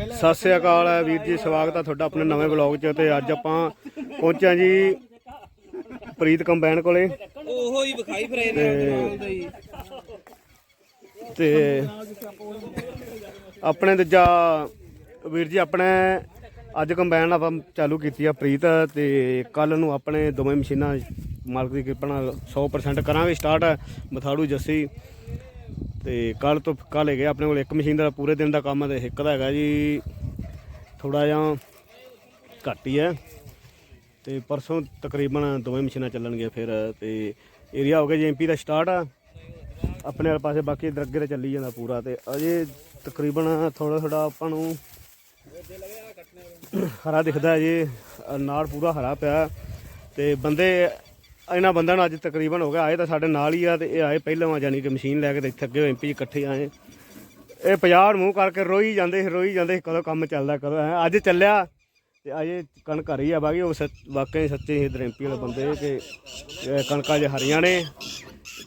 ਸਤਿ ਸ੍ਰੀ ਅਕਾਲ ਹੈ ਵੀਰ ਜੀ ਸਵਾਗਤ ਹੈ ਤੁਹਾਡਾ ਆਪਣੇ ਨਵੇਂ ਬਲੌਗ 'ਚ ਤੇ ਅੱਜ ਆਪਾਂ ਪਹੁੰਚਿਆ ਜੀ ਪ੍ਰੀਤ ਕੰਬਾਈਨ ਕੋਲੇ। ਉਹੋ ਹੀ ਵਿਖਾਈ ਫਿਰ ਇਹਨੇ ਤੇ ਆਪਣੇ ਦੂਜਾ ਵੀਰ ਜੀ ਆਪਣੇ ਅੱਜ ਕੰਬਾਈਨ ਆਪਾਂ ਚਾਲੂ ਕੀਤੀ ਆ ਪ੍ਰੀਤ ਤੇ ਕੱਲ ਨੂੰ ਆਪਣੇ ਦੋਵੇਂ ਮਸ਼ੀਨਾਂ ਮਾਲਕ ਦੀ ਕਿਰਪਾ ਨਾਲ 100% ਕਰਾਂਗੇ ਸਟਾਰਟ ਮਥਾੜੂ ਜੱਸੀ ਤੇ ਕੱਲ ਤੋਂ ਕੱਲ ਹੈਗੇ ਆਪਣੇ ਕੋਲ ਇੱਕ ਮਸ਼ੀਨ ਦਾ ਪੂਰੇ ਦਿਨ ਦਾ ਕੰਮ ਹੈ ਤੇ ਇੱਕ ਦਾ ਹੈਗਾ ਜੀ ਥੋੜਾ ਜਿਹਾ ਘੱਟ ਹੀ ਹੈ। ਤੇ ਪਰਸੋਂ ਤਕਰੀਬਨ ਦੋਵੇਂ ਮਸ਼ੀਨਾਂ ਚੱਲਣਗੀਆਂ ਫਿਰ, ਤੇ ਏਰੀਆ ਹੋ ਗਿਆ ਜੀ ਐਮਪੀ ਦਾ ਸਟਾਰਟ ਆ। ਆਪਣੇ ਵਾਲੇ ਪਾਸੇ ਬਾਕੀ ਇੱਧਰ ਅੱਗੇ ਤੇ ਚੱਲੀ ਜਾਂਦਾ ਪੂਰਾ ਤੇ ਅਜੇ ਤਕਰੀਬਨ ਥੋੜਾ ਥੋੜਾ ਆਪਾਂ ਨੂੰ ਹਰਾ ਦਿਖਦਾ ਜੇ ਜੀ ਨਾੜ ਪੂਰਾ ਹਰਾ ਪਿਆ। ਤੇ ਬੰਦੇ ਇਹਨਾਂ ਬੰਦਿਆਂ ਨੂੰ ਅੱਜ ਤਕਰੀਬਨ ਹੋ ਗਿਆ, ਆਏ ਤਾਂ ਸਾਡੇ ਨਾਲ ਹੀ ਆ ਤੇ ਇਹ ਆਏ ਪਹਿਲਾਂ ਆ ਜਾਨੀ ਕਿ ਮਸ਼ੀਨ ਲੈ ਕੇ ਤੇ ਇੱਥੇ ਅੱਗੇ ਐਮਪੀ ਇਕੱਠੇ ਆਏ। ਇਹ 50 ਮੂੰਹ ਕਰਕੇ ਰੋਈ ਜਾਂਦੇ ਸੀ, ਰੋਈ ਜਾਂਦੇ ਸੀ, ਕਦੋਂ ਕੰਮ ਚੱਲਦਾ, ਕਦੋਂ ਹੈ ਅੱਜ ਚੱਲਿਆ ਤੇ ਅਜੇ ਕਣਕ ਹਰੀ ਆ ਬਾਕੀ, ਉਹ ਸੱਚ- ਵਾਕਈ ਸੱਚੇ ਹੀ ਇੱਧਰ ਐਮਪੀ ਵਾਲੇ ਬੰਦੇ ਕਿ ਕਣਕਾਂ ਜੇ ਹਰੀਆਂ ਨੇ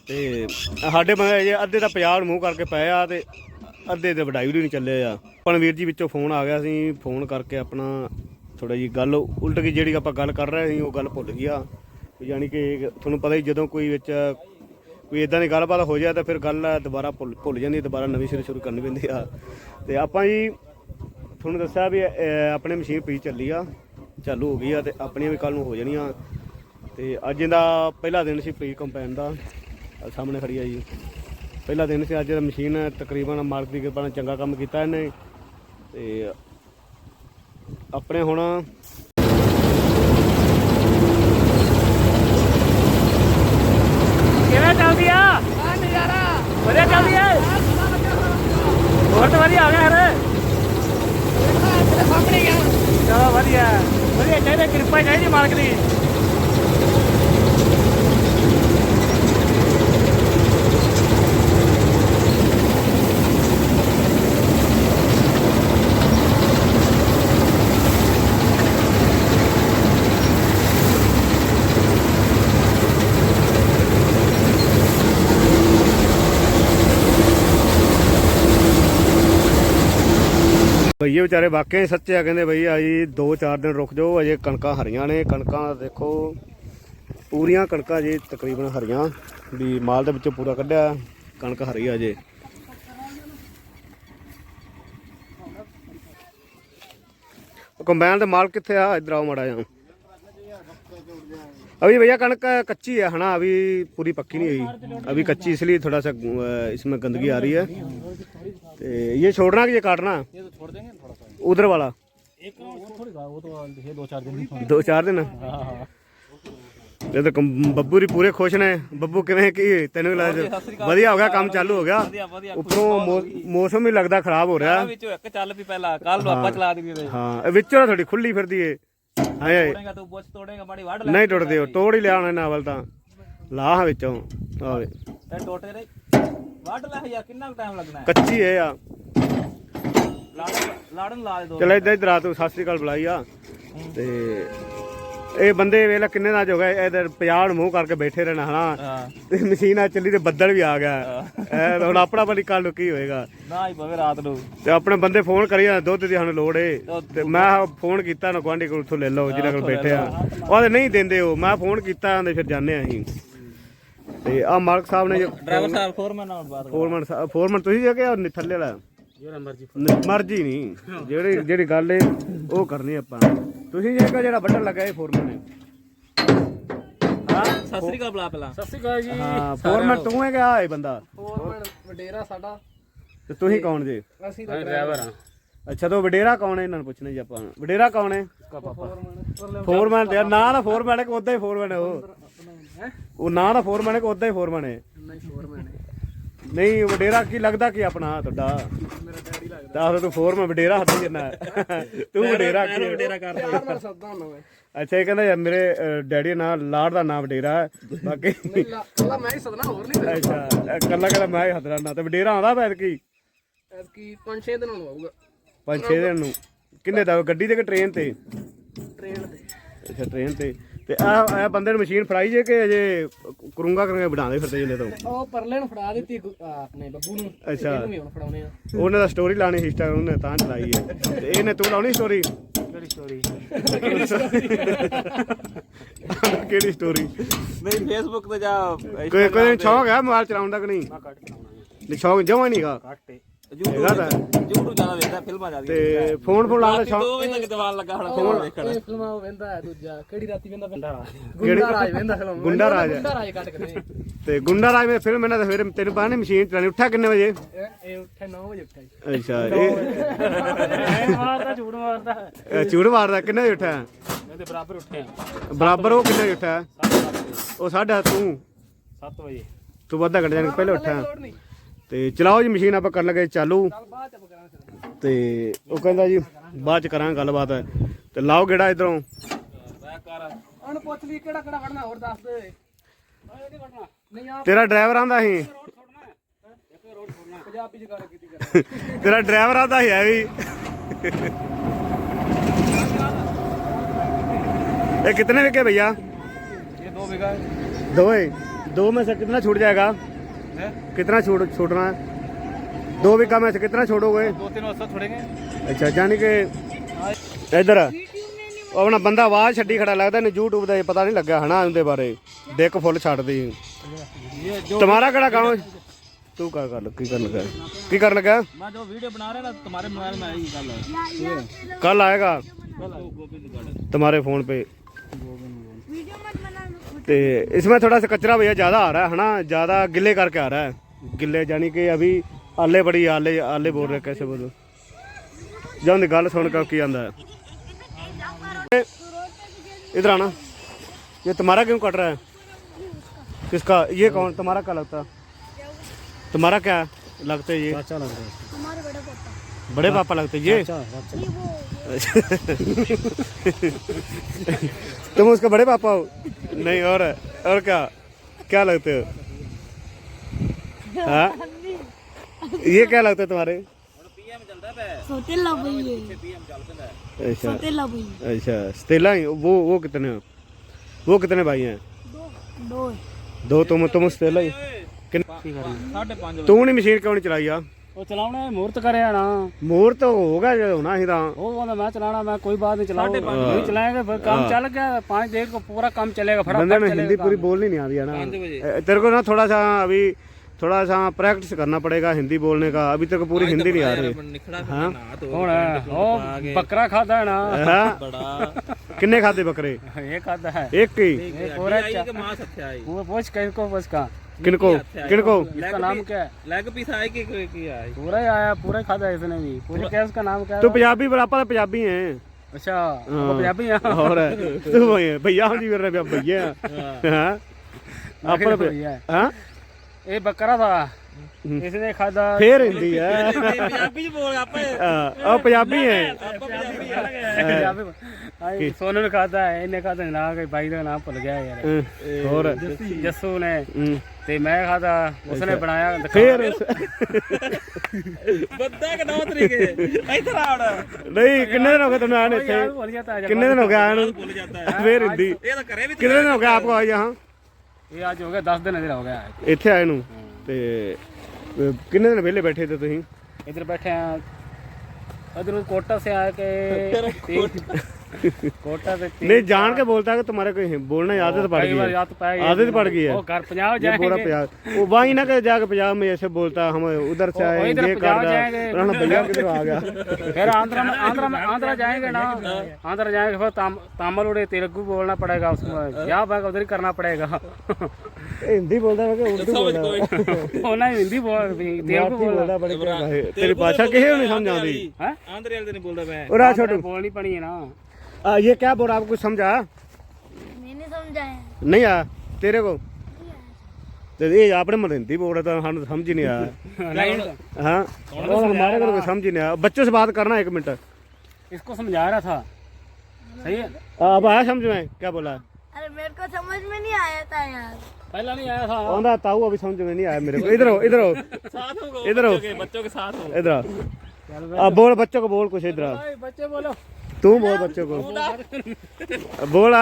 ਤੇ ਸਾਡੇ ਬੰਦੇ ਜੇ ਅੱਧੇ ਤਾਂ 50 ਮੂੰਹ ਕਰਕੇ ਪਏ ਆ ਤੇ ਅੱਧੇ ਤੇ ਵਡਾਈ ਵੀ ਨਹੀਂ ਚੱਲੇ ਆ। ਆਪਣ ਜੀ ਵਿੱਚੋਂ ਫੋਨ ਆ ਗਿਆ ਸੀ, ਫੋਨ ਕਰਕੇ ਆਪਣਾ ਥੋੜਾ ਜੀ ਗੱਲ, ਉਲਟ ਗਈ ਜਿਹੜੀ ਆਪਾਂ ਗੱਲ ਕਰ ਰਹੇ ਸੀ, ਉਹ ਗੱਲ ਭੁੱਲ ਗਿਆ। ਯਾਨੀ ਕਿ ਤੁਹਾਨੂੰ ਪਤਾ ਹੀ ਜਦੋਂ ਕੋਈ ਵਿੱਚ ਕੋਈ ਇਦਾਂ ਦੀ ਗੱਲਬਾਤ ਹੋ ਜਾਏ ਤਾਂ ਫਿਰ ਗੱਲ ਦੁਬਾਰਾ ਭੁੱਲ ਭੁੱਲ ਜਾਂਦੀ ਦੁਬਾਰਾ ਨਵੀਂ ਸਿਰੇ ਸ਼ੁਰੂ ਕਰਨੀ ਪੈਂਦੀ ਆ। ਤੇ ਆਪਾਂ ਜੀ ਤੁਹਾਨੂੰ ਦੱਸਿਆ ਵੀ ਅਹ, ਆਪਣੇ ਮਸ਼ੀਨ ਪੀ ਚੱਲੀ ਆ ਚਾਲੂ ਹੋ ਗਈ ਆ ਤੇ ਆਪਣੀਆਂ ਵੀ ਕੱਲ ਨੂੰ ਹੋ ਜਾਣੀਆਂ। ਤੇ ਅੱਜ ਇਹਦਾ ਪਹਿਲਾ ਦਿਨ ਸੀ ਪ੍ਰੀ ਕੰਪੈਨ ਦਾ ਸਾਹਮਣੇ ਖੜੀ ਆ ਜੀ। ਪਹਿਲਾ ਦਿਨ ਸੀ ਅੱਜ ਦਾ ਮਸ਼ੀਨ ਤਕਰੀਬਨ ਮਾਲਕ ਦੀ ਕਿਰਪਾ ਨਾਲ ਚੰਗਾ ਕੰਮ ਕੀਤਾ ਇਹਨੇ। ਤੇ ਆਪਣੇ ਹੁਣ ਕਿਵੇਂ ਚੱਲਦੀ ਆ ਆ ਨਜ਼ਾਰਾ ਵਧੀਆ ਚੱਲਦੀ ਆ ਹੋਰ ਤਾਂ ਵਧੀਆ ਆ ਗਿਆ ਹਰੇ ਚਲੋ ਵਧੀਆ। ਵਧੀਆ ਚਾਹੀਦਾ ਕਿਰਪਾ ਚਾਹੀਦੀ ਮਾਲਕ ਦੀ। ਭਈਏ ਵਿਚਾਰੇ ਵਾਕਿਆ ਸੱਚੇ ਆ, ਕਹਿੰਦੇ ਬਈ ਆ ਜੀ 2-4 ਦਿਨ ਰੁਕ ਜਾਓ, ਅਜੇ ਕਣਕਾਂ ਹਰੀਆਂ ਨੇ, ਕਣਕਾਂ ਦੇਖੋ, ਪੂਰੀਆਂ ਕਣਕਾਂ ਜੀ ਤਕਰੀਬਨ ਹਰੀਆਂ, ਵੀ ਮਾਲ ਦੇ ਵਿੱਚੋਂ ਪੂਰਾ ਕੱਢਿਆ, ਕਣਕ ਹਰੀ ਆ ਜੇ ਉਹ ਕੰਬਾਈਨ ਦੇ ਮਾਲ ਕਿੱਥੇ ਆ? ਇਧਰ ਆਓ ਮੜਾ ਜਾ अभी भैया कणक कच्ची है है ना अभी पूरी पक्की नहीं हुई अभी कच्ची इसलिए थोड़ा सा अ, इसमें गंदगी आ रही है तो ये छोड़ना कि ये काटना ਇਹ ਤਾਂ ਛੋੜ ਦੇਂਗੇ ਥੋੜਾ ਸਾ उधर वाला ਇੱਕ ਉਹ ਥੋੜੀ ਗਾ ਉਹ ਤਾਂ ਲਿਖੇ ਦੋ ਚਾਰ ਦਿਨ ਹੀ दो चार दिन ਹਾਂ ਹਾਂ ਇਹ ਤਾਂ ਕੰਮ- ਬੱਬੂ ਦੀ ਪੂਰੇ ਖੁਸ਼ ਨੇ ਬੱਬੂ ਕਿਵੇਂ ਕੀ ਤੈਨੂੰ ਕੀ ਲੱਗਦਾ ਵਧੀਆ ਹੋ ਗਿਆ ਕੰਮ ਚਾਲੂ ਹੋ ਗਿਆ ਵਧੀਆ ਵਧੀਆ ਉੱਪਰੋਂ ਮੌ- ਮੌਸਮ ਵੀ ਲੱਗਦਾ ਖਰਾਬ ਹੋ ਰਿਹਾ ਵਿੱਚੋਂ ਇੱਕ ਚੱਲ ਵੀ ਪਹਿਲਾਂ ਕੱਲ ਨੂੰ ਆਪਾਂ ਚਲਾ ਦਈਏ ਤੇ ਹਾਂ ਇਹ ਵਿੱਚੋਂ ਥੋੜੀ ਖੁੱਲੀ ਫਿਰਦੀ ਏ ਹਾਏ ਤੋੜੇਗਾ ਤੂੰ ਬੁੱਝ ਤੋੜੇਗਾ ਮਾੜੀ ਵੱਢ ਲੈ। ਨਹੀਂ ਟੁੱਟਦੇ ਉਹ ਤੋੜ ਹੀ ਲਿਆ ਉਹਨੇ ਨਾਵਲ ਤਾਂ। ਲਾਹ ਵਿੱਚੋਂ ਆਵੇ ਤੇ ਟੋਟੇ ਦੇ ਵੱਢ ਲੈ ਯਾਰ ਕਿੰਨਾ ਟਾਈਮ ਲੱਗਣਾ ਹੈ? ਕੱਚੀ ਏ ਆ। ਲਾੜਨ ਲਾੜਨ ਲਾ ਦੇ ਦੋ। ਚਲ ਇੱਧਰ ਇੱਧਰ ਆ ਤੂੰ ਸਤਿ ਸ੍ਰੀ ਅਕਾਲ ਬੁਲਾਈ ਆ। ਤੇ ਇਹ ਬੰਦੇ ਵੇਲਾ ਕਿੰਨੇ ਦਾ ਹੋ ਗਏ ਇਧਰ 50 ਨੂੰ ਮੂੰਹ ਕਰਕੇ ਬੈਠੇ ਰਹਿਣਾ ਹਨਾ? ਤੇ ਮਸ਼ੀਨ ਆ ਚੱਲੀ ਤੇ ਬੱਦਲ ਵੀ ਆ ਗਿਆ। ਐ ਹੁਣ ਆਪਣਾ ਪਤਾ ਕੱਲ ਕੀ ਹੋਏਗਾ। ਨਾ ਹੀ ਪਵੇ ਰਾਤ ਨੂੰ। ਤੇ ਆਪਣੇ ਬੰਦੇ ਫੋਨ ਕਰੀ ਜਾਂਦੇ ਦੁੱਧ ਦੀ ਸਾਨੂੰ ਲੋੜ ਏ। ਤੇ ਮੈਂ ਫੋਨ ਕੀਤਾ ਨਾ ਗੁਆਂਢੀ ਕੋਲ ਉੱਥੋਂ ਲੈ ਲਓ ਜਿਹਨਾਂ ਕੋਲ ਬੈਠੇ ਆ। ਉਹਦੇ ਨਹੀਂ ਦਿੰਦੇ ਉਹ। ਮੈਂ ਫੋਨ ਕੀਤਾ ਆਂਦੇ ਫਿਰ ਜਾਂਦੇ ਆ ਅਸੀਂ। ਤੇ ਆ ਮਾਲਕ ਸਾਹਿਬ ਨੇ ਡਰਾਈਵਰ ਸਾਹਿਬ ਫੋਰਮੈਨ ਨਾਲ ਬਾਤ ਫੋਰਮਨ ਫੋਰਮਨ ਤੁਸੀਂ ਜੇ ਕਿ ਉਹ ਥੱਲੇ ਵਾਲਾ? ਜਿਹੜਾ ਮਰਜ਼ੀ ਨਹੀਂ, ਮਰਜ਼ੀ ਨਹੀਂ। ਜਿਹੜੀ ਜਿਹੜੀ ਗੱਲ ਏ ਉਹ ਕਰਨੀ ਆਪਾਂ। ਤੁਸੀਂ ਜੇ ਕਿ ਜਿਹੜਾ ਵੱਢਣ ਲੱਗਾ ਇਹ ਫੋਰਮਨ ਨੇ। ਹਾਂ? ਸਤਿ ਸ੍ਰੀ ਅਕਾਲ ਬੁਲਾ ਪਹਿਲਾਂ ਸਤਿ ਸ੍ਰੀ ਅਕਾਲ ਜੀ। ਹਾਂ ਫੋਰਮਨ ਤੂੰ ਹੈ ਕਿ ਆ ਇਹ ਬੰਦਾ। ਫੋਰਮੈਨ ਵਡੇਰਾ ਸਾਡਾ। ਤੇ ਤੁਸੀਂ ਕੌਣ ਜੇ? ਅਸੀਂ ਤਾਂ ਡਰਾਈਵਰ ਹਾਂ। ਅੱਛਾ ਤਾਂ ਵਡੇਰਾ ਕੌਣ ਹੈ ਇਹਨਾਂ ਨੂੰ ਪੁੱਛਣਾ ਜੀ ਆਪਾਂ ਵਡੇਰਾ ਕੌਣ ਹੈ ਫੋਰਮੈਨ ਤੇ ਨਾ ਨਾ ਫੋਰਮੈਨ ਹੈ ਕਿ ਉਦਾਂ ਹੀ ਫੋਰਮੈਨ ਹੈ ਉਹ। ਉਹ ਨਾ ਨਾ ਫੋਰਮੈਨ ਹੈ ਕਿ ਉਦਾਂ ਹੀ ਫੋਰਮੈਨ ਹੈ ਨਹੀਂ ਫੋਰਮੈਨ ਨਹੀਂ ਵਡੇਰਾ ਕੀ ਲੱਗਦਾ ਕੀ ਆਪਣਾ ਤੁਹਾਡਾ ਮੇਰਾ ਡੈਡੀ ਲੱਗਦਾ ਤਾਂ ਤੂੰ ਫੋਰਮੈਨ ਵਡੇਰਾ ਹੱਥ ਜਿੰਨਾ ਤੂੰ ਵਡੇਰਾ ਕੀ ਯਾਰ ਮੈਂ ਸੱਦਾ ਹੁੰਦਾ ਮੈਂ। ਅੱਛਾ ਇਹ ਕਹਿੰਦਾ ਯਾਰ ਮੇਰੇ ਡੈਡੀ ਦਾ ਨਾਂ ਲਾੜ ਦਾ ਨਾਮ ਵਡੇਰਾ ਹੈ। ਬਾਕੀ ਨਹੀਂ ਲਾ ਕੱਲਾ ਮੈਂ ਹੀ ਸਦਨਾ ਹੋਰ ਨਹੀਂ ਅੱਛਾ ਕੱਲਾ ਮੈਂ ਹੀ ਹੱਥ ਨਾ ਤੇ ਵਡੇਰਾ ਆਉਂਦਾ ਬੈਠ ਕੀ ਐਸ ਕੀ 5-6 ਦਿਨਾਂ ਨੂੰ ਆਊਗਾ। ਪੰਜ ਛੇ ਦਿਨ ਨੂੰ। ਕਿੰਨੇ ਦਾ? ਗੱਡੀ ਤੇ ਕਿ ਟ੍ਰੇਨ ਤੇ? ਟ੍ਰੇਨ ਤੇ। ਅੱਛਾ ਟ੍ਰੇਨ ਤੇ। ਤੇ ਆ ਇਹ ਬੰਦੇ ਨੂੰ ਮਸ਼ੀਨ ਫੜਾਈ ਜੇ ਕਿ ਅਜੇ ਕਰੂੰਗਾ ਕਰਕੇ ਬਣਾਉਂਦੇ ਫਿਰਦੇ ਜਿੰਨੇ ਤੋਂ। ਉਹ ਪਰਲੇ ਨੂੰ ਫੜਾ ਦਿੱਤੀ ਗੁ- ਆਪਣੇ ਬੱਬੂ ਨੂੰ। ਅੱਛਾ। ਇਹਨੂੰ ਵੀ ਹੁਣ ਫੜਾਉਣੇ ਆ। ਉਹਨੇ ਦਾ ਸਟੋਰੀ ਲਾਣੀ ਇੰਸਟਾਗ੍ਰਾਮ ਨੇ ਤਾਂ ਚਲਾਈ ਹੈ। ਤੇ ਇਹਨੇ ਤੂੰ ਲਾਉਣੀ ਸਟੋਰੀ ਕਿਹੜੀ ਸਟੋਰੀ ਕਿਹੜੀ ਸਟੋਰੀ ਨਹੀਂ ਫੇਸਬੁੱਕ ਤੇ ਜਾ ਕੋਈ ਕੋਈ ਦਿਨ ਸ਼ੌਕ ਹੈ ਮੋਬਾਈਲ ਚਲਾਉਣ ਦਾ ਕਿ ਨਹੀਂ? ਮੈਂ ਕੱਟ ਪਾਉਣਾ ਨਹੀਂ ਸ਼ੌਕ ਜਮਾ ਨਹੀਂਗਾ ਕੱਟ ਹੈਗਾ ਤਾਂ। YouTube ਜ਼ਿਆਦਾ ਵੇਖਦਾ ਫਿਲਮਾਂ ਜ਼ਿਆਦਾ ਤੇ ਫੋਨ ਫੋਨ ਲਾਉਣ ਦਾ ਸ਼ੌਕ ਦੋ ਵਜੇ ਤੱਕ ਦੀਵਾਨ ਲੱਗਾ ਹੁਣ ਫਿਲਮ ਦੇਖਣ ਇਹ ਫਿਲਮਾਂ ਉਹ ਵੇਂਦਾ ਹੈ ਦੂਜਾ। ਕਿਹੜੀ ਰਾਤੀ ਵੇਂਦਾ? ਗੰਡਾ ਗੁੰਡਾ ਰਾਜ ਵੇਂਦਾ ਫਿਲਮ। ਗੁੰਡਾ ਰਾਜ ਹੈ। ਗੁੰਡਾ ਰਾਜ ਕੱਟ ਕੇ ਦੇ। ਤੇ ਗੁੰਡਾ ਰਾਜ ਮੇ ਫਿਲਮ ਇਹਨਾਂ ਦਾ ਫਿਰ ਤੈਨੂੰ ਪਤਾ ਨਹੀਂ ਮਸ਼ੀਨ ਚਲਾਣੀ ਉੱਠਾ ਕਿੰਨੇ ਵਜੇ? ਇਹ ਇਹ ਉੱਠੇ 9 ਵਜੇ ਉੱਠਿਆ ਜੀ। ਅੱਛਾ ਇਹ ਮਾਰਦਾ ਕਿੰਨੇ ਵਜੇ ਮੈਂ ਤੇ ਬਰਾਬਰ ਉੱਠਿਆ। ਬਰਾਬਰ ਉਹ ਕਿੰਨੇ ਵਜੇ ਉੱਠਿਆ? ਉਹ ਸਾਡਾ ਤੂੰ? 7 ਵਜੇ। ਤੂੰ ਅੱਧਾ ਘੰਟਾ ਜਾਣ ਪਹਿਲੇ ਨਹੀਂ। ਤੇ ਚਲਾਓ ਜੀ ਮਸ਼ੀਨ ਆਪਾਂ ਕਰਨ ਲੱਗੇ ਚਾਲੂ ਚੱਲ ਬਾਅਦ ਚ ਆਪਾਂ ਕਰਾਂਗੇ ਫਿਰ। ਤੇ ਉਹ ਕਹਿੰਦਾ ਜੀ ਬਾਅਦ ਚ ਕਰਾਂਗੇ ਗੱਲਬਾਤ ਤੇ ਲਾਓ ਗੇੜਾ ਇਧਰੋਂ ਮੈਂ ਕਰ ਉਹਨੂੰ ਪੁੱਛ ਲਈ ਕਿਹੜਾ ਕਿਹੜਾ ਵੜਨਾ ਹੋਰ ਦੱਸ ਦੇ ਨਹੀਂ ਆ ਤੇਰਾ ਡਰਾਈਵਰ ਆਂਦਾ ਸੀ ਪੰਜਾਬੀ ਚ ਗੱਲ ਕੀਤੀ ਕਰ ਤੇਰਾ ਡਰਾਈਵਰ ਆਂਦਾ ਸੀ ਹੈ ਵੀ ਇਹ कितने में के भैया ये दो बीघा दो है दो में से कितना छूट जाएगा है कितना छूट छूटना है दो बीघा में से कितना छोड़ोगे दो तीन वर्ष छोड़ेंगे ਅੱਛਾ ਜਾਨੀ ਕਿ ਇੱਧਰ ਉਹ ਆਪਣਾ ਬੰਦਾ ਆਵਾਜ਼ ਛੱਡੀ ਖੜਾ ਲੱਗਦਾ ਇਹਨੂੰ YouTube ਦਾ ਇਹ ਪਤਾ ਨਹੀਂ ਲੱਗਾ ਹਨਾ ਉਹਦੇ ਬਾਰੇ ਡਿੱਕ ਫੁੱਲ ਛੱਡਦੀ ये जो ਤੁਹਾਡਾ ਕਿਹੜਾ ਕੰਮ ਤੂੰ ਕਰ ਕਰ ਕੀ ਕਰਨ ਲੱਗਾ ਕੀ ਕਰਨ ਲੱਗਾ मैं जो वीडियो बना रहे ना तुम्हारे मोबाइल में आई कल कल आएगा गोविंद गार्डन तुम्हारे फोन पे वीडियो मत बनाना ਤੇ इसमें थोड़ा सा कचरा भैया ज़्यादा आ रहा है ना ज़्यादा गिले करके आ रहा है गिले यानी कि अभी आले बड़ी आले आले बोल रहे कैसे बोलो जान गल सुन कर की आंदा है इधर आना ये तुम्हारा क्यों कट रहा है किसका ये कौन तुम्हारा क्या लगता तुम्हारा क्या लगता है ये अच्छा लग रहा है हमारे बड़े पापा बड़े पापा लगते हैं ये ये वो तुम उसके बड़े पापा हो नहीं और और क्या क्या लगते हो हाँ ये क्या लगता है तुम्हारे अच्छा अच्छा स्टेला ही वो वो कितने हो वो कितने भाई हैं दो दो तुम तुम स्टेला ही तू नहीं मशीन क्यों नहीं चलाई यार ਉਹ ਚਲਾਉਣਾ ਮੂਰਤ ਕਰਿਆ ਨਾ ਮੋਰ ਤਾਂ ਹੋਗਾ ਜੇ ਹੋਣਾ ਸੀ ਤਾਂ ਉਹ ਕਹਿੰਦਾ ਮੈਂ ਚਲਾਣਾ ਮੈਂ ਕੋਈ ਬਾਤ नहीं चलाओ नहीं चलाएंगे फिर काम चल गया पाँच देर को पूरा काम चलेगा बंदे फटाफट में हिंदी पूरी बोलनी नहीं आती है ना ए, तेरे को ना थोड़ा सा अभी थोड़ा सा प्रैक्टिस करना पड़ेगा हिंदी बोलने का अभी तक पूरी हिंदी नहीं आ रही हाँ ਹੁਣ ਉਹ ਬੱਕਰਾ ਖਾਦਾ ਹੈ ਨਾ हाँ? किन्ने खाते बकरे ਇਹ ਖਾਦਾ ਹੈ एक ही ये पूरा वो पूछ के इसको पूछ का किनको किनको इसका नाम क्या है ਲੈਗ ਪੀਸ ਆਏ ਕਿ ਕੀ ਕੀ ਆਏ पूरा ही आया पूरा ही खादा है इसने भी पूरे क्या उसका नाम क्या है तू पंजाबी बराबर है पंजाबी है अच्छा वो पंजाबी है और तू भैया भैया हम जी कर रहे भैया हाँ अपने भैया है। हाँ ये बकरा था इसने खादा फिर हिंदी है ਪੰਜਾਬੀ ਚ ਬੋਲ ਆਪੇ हाँ, और पंजाबी है पंजाबी आई, सोनू ने खाता है इन्हें खाता ना कि भाई का नाम भूल गया यार हाँ, और जस्सू ने हम्म, ਤੇ ਮੈਂ ਖਾਦਾ ਉਸਨੇ ਬਣਾਇਆ ਫੇਰ ਬੰਦਾ ਕਿ 9 ਤਰੀਕੇ ਇੱਧਰ ਆੜ ਨਹੀਂ ਕਿੰਨੇ ਦਿਨ ਹੋ ਗਏ ਤੁਹਾਨੂੰ ਆਣ ਇੱਥੇ? ਕਿੰਨੇ ਦਿਨ ਹੋ ਗਏ ਆਣ ਫੇਰ ਹਿੰਦੀ। ਇਹ ਤਾਂ ਘਰੇ ਵੀ ਕਿੰਨੇ ਦਿਨ ਹੋ ਗਏ ਆਪਕੋ ਆਏ ਯਹਾਂ ਇਹ ਅੱਜ ਹੋ ਗਿਆ 10 ਦਿਨ ਦਿਨ ਹੋ ਗਿਆ ਇੱਥੇ ਆਏ ਨੂੰ। ਤੇ ਕਿੰਨੇ ਦਿਨ ਵਿਹਲੇ ਬੈਠੇ ਤੇ ਤੁਸੀਂ? ਇੱਧਰ ਬੈਠੇ ਆ। ਅਦਰ ਕੋਟਾ ਸੇ ਆ ਕੇ कोटा से तीन- नहीं जान के बोलता है कि तुम्हारे कोई बोलना आदत पड़ कई गई बार है याद तो पाया आदत पड़ गई है वो घर पंजाब ये पूरा जाएंगे पंजाब वो वही ना कि जाके पंजाब में ऐसे बोलता हम उधर से वो आए इधर ये पंजाब कर जाएंगे। रहा भैया किधर आ गया फिर आंध्रा में आंध्रा में आंध्रा जाएंगे ना आंध्रा जाएंगे फिर ताम, तमिल उड़े तेलुगु बोलना पड़ेगा उसमें यहाँ भाग उधर ही करना पड़ेगा ये हिंदी बोलता है कि उर्दू बोलता है वो ना हिंदी बोल तेलुगु मराठी बोलना बोलता बड़े क्या भाई तेरी भाषा किसी को नहीं समझ आती है ਆਂਧਰੇ ਵਾਲੇ ਤੇ ਨਹੀਂ ਬੋਲਦਾ ਮੈਂ और आ छोटू बोलनी पड़ी है ना आ, ये क्या बोल रहा आपको कुछ समझा मैंने समझाया नहीं आया तेरे को तो ये आपने मरिंदी बोल रहा था हम समझ ही नहीं आया हाँ और हमारे को समझ ही नहीं आया बच्चों से बात करना एक मिनट इसको समझा रहा था सही है अब आया समझ में क्या बोला अरे मेरे को समझ में नहीं आया था यार पहला नहीं आया था आंधा ताऊ अभी समझ में नहीं आया मेरे को इधर हो इधर हो साथ हो इधर हो बच्चों के साथ हो इधर बोल बच्चों को बोल कुछ इधर बच्चे बोलो तू बोल बच्चों को बोल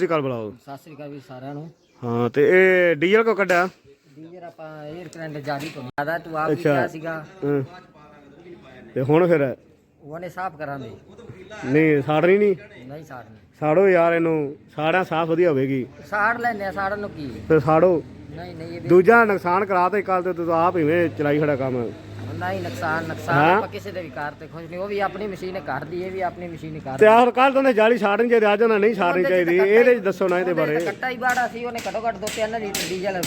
ਸ੍ਰੀ ਅਕਾਲ ਬੁਲਾਓ। ਸਤਿ ਸ੍ਰੀ ਅਕਾਲ ਵੀ ਸਾਰਿਆਂ ਨੂੰ। ਹਾਂ ਤੇ ਇਹ ਡੀਜ਼ਲ ਕੋ ਕੱਢਿਆ? ਡੀਜ਼ਰ ਆਪਾਂ 에ਅਰ ਕਰੰਟ ਜਾਰੀ ਤੋਂ ਆਦਾ ਤੂੰ ਆਪ ਹੀ ਅੱਛਾ। ਕਿਹਾ ਸੀਗਾ। ਹਾਂ। ਤੇ ਹੁਣ ਫਿਰ? ਉਹਨੇ ਸਾਫ਼ ਕਰਾਂਦੇ ਨਹੀਂ ਸਾੜਨੀ ਨਹੀਂ? ਨਹੀਂ ਸਾੜਨੀ। ਸਾੜੋ ਯਾਰ ਇਹਨੂੰ। ਸਾੜਿਆ ਸਾਫ਼ ਵਧੀਆ ਹੋਵੇਗੀ। ਸਾੜ ਲੈਨੇ ਆ ਸਾੜਨ ਨੂੰ ਕੀ? ਫਿਰ ਸਾੜੋ। ਨਹੀਂ ਨਹੀਂ ਇਹ ਵੀ ਦੂਜਾ ਨੁਕਸਾਨ ਕਰਾ ਤੇ ਕੱਲ ਤੇ ਤੂੰ ਆਪ ਇਵੇਂ ਚਲਾਈ ਖੜਾ ਕੰਮ। ਨਹੀਂ ਨੁਕਸਾਨ ਨੁਕਸਾਨ? ਆਪਾਂ ਕਿਸੇ ਦੇ ਵੀ ਕਾਰ ਤੇ ਖੁਸ਼ ਨਹੀਂ ਉਹ ਵੀ ਆਪਣੀ ਮਸ਼ੀਨ ਕਰਦੀ ਇਹ ਵੀ ਆਪਣੀ ਮਸ਼ੀਨ ਤੇ ਕਰਦੀ ਆਹ ਕੱਲ ਤੋਂ ਨੇ ਜਾਲੀ ਸਾੜਨੀ ਚਾਹੀਦੀ ਅੱਜ ਉਹਨਾਂ ਨਹੀਂ ਸਾੜਨੀ ਚਾਹੀਦੀ ਇਹਦੇ ਚ ਦੱਸੋ ਨਾ ਇਹਦੇ ਬਾਰੇ। ਕੱਟਾ ਹੀ ਬਾੜਾ ਸੀ ਉਹਨੇ ਘੱਟੋ ਘੱਟ ਦੋ ਤਿੰਨ ਲੀਟਰ ਡੀਜ਼ਲ